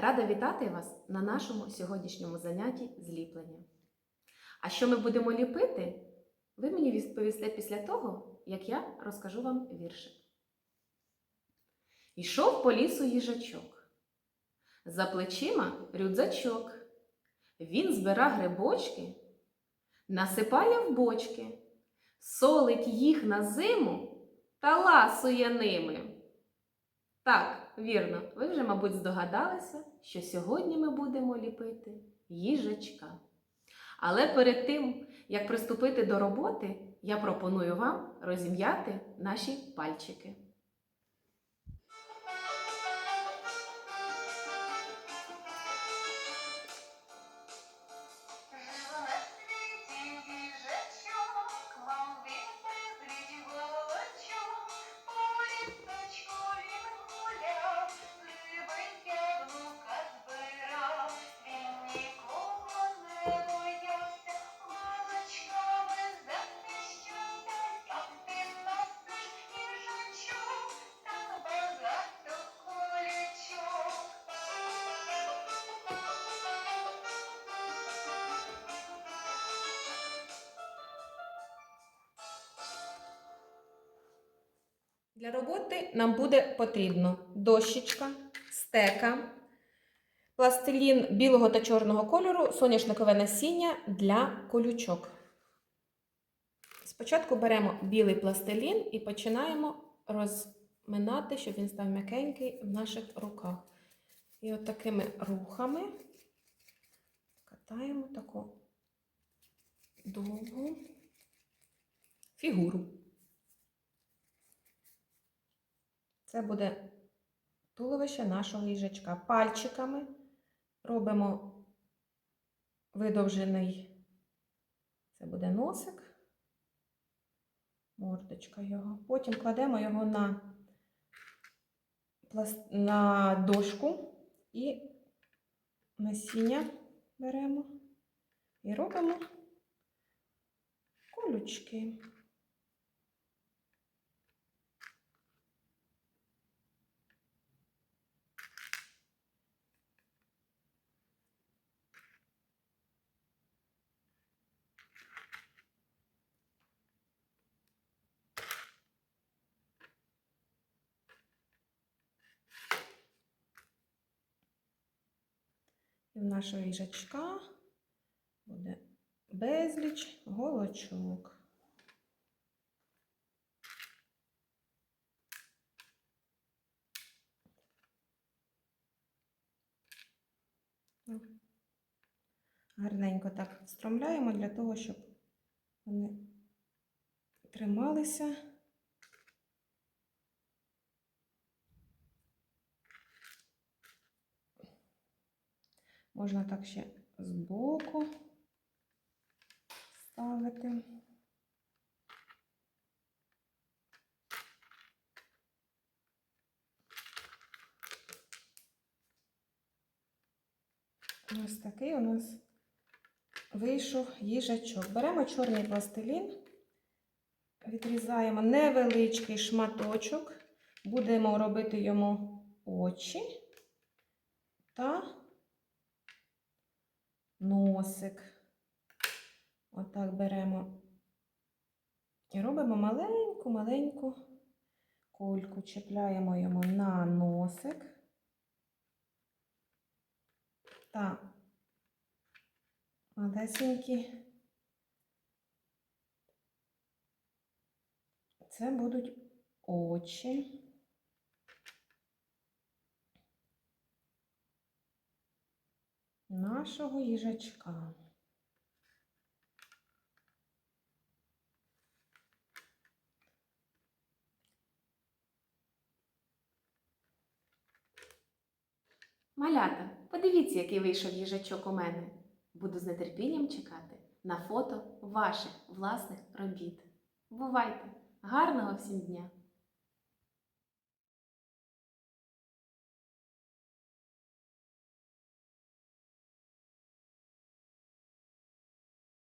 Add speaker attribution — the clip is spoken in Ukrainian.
Speaker 1: Рада вітати вас на нашому сьогоднішньому занятті зліплення. А що ми будемо ліпити, ви мені відповісте після того, як я розкажу вам віршик. Йшов по лісу їжачок. За плечима рюкзачок. Він збира грибочки, насипає в бочки, солить їх на зиму та ласує ними. Так, вірно, ви вже, мабуть, здогадалися, що сьогодні ми будемо ліпити їжачка. Але перед тим, як приступити до роботи, я пропоную вам розім'яти наші пальчики. Для роботи нам буде потрібно дощечка, стека, пластилін білого та чорного кольору, соняшникове насіння для колючок. Спочатку беремо білий пластилін і починаємо розминати, щоб він став м'якенький в наших руках. І от такими рухами катаємо таку довгу фігуру. Це буде туловище нашого їжачка. Пальчиками робимо видовжений, це буде носик, мордочка його. Потім кладемо його на, на дошку і насіння беремо і робимо колючки. Нашого їжачка буде безліч голочок. Гарненько так встромляємо для того, щоб вони трималися. Можна так ще збоку ставити. Ось такий у нас вийшов їжачок. Беремо чорний пластилін, відрізаємо невеличкий шматочок, будемо робити йому очі та носик. Отак беремо і робимо маленьку-маленьку кульку, чіпляємо йому на носик та малесенькі. Це будуть очі. Нашого їжачка. Малята, подивіться, який вийшов їжачок у мене. Буду з нетерпінням чекати на фото ваших власних робіт. Бувайте! Гарного всім дня!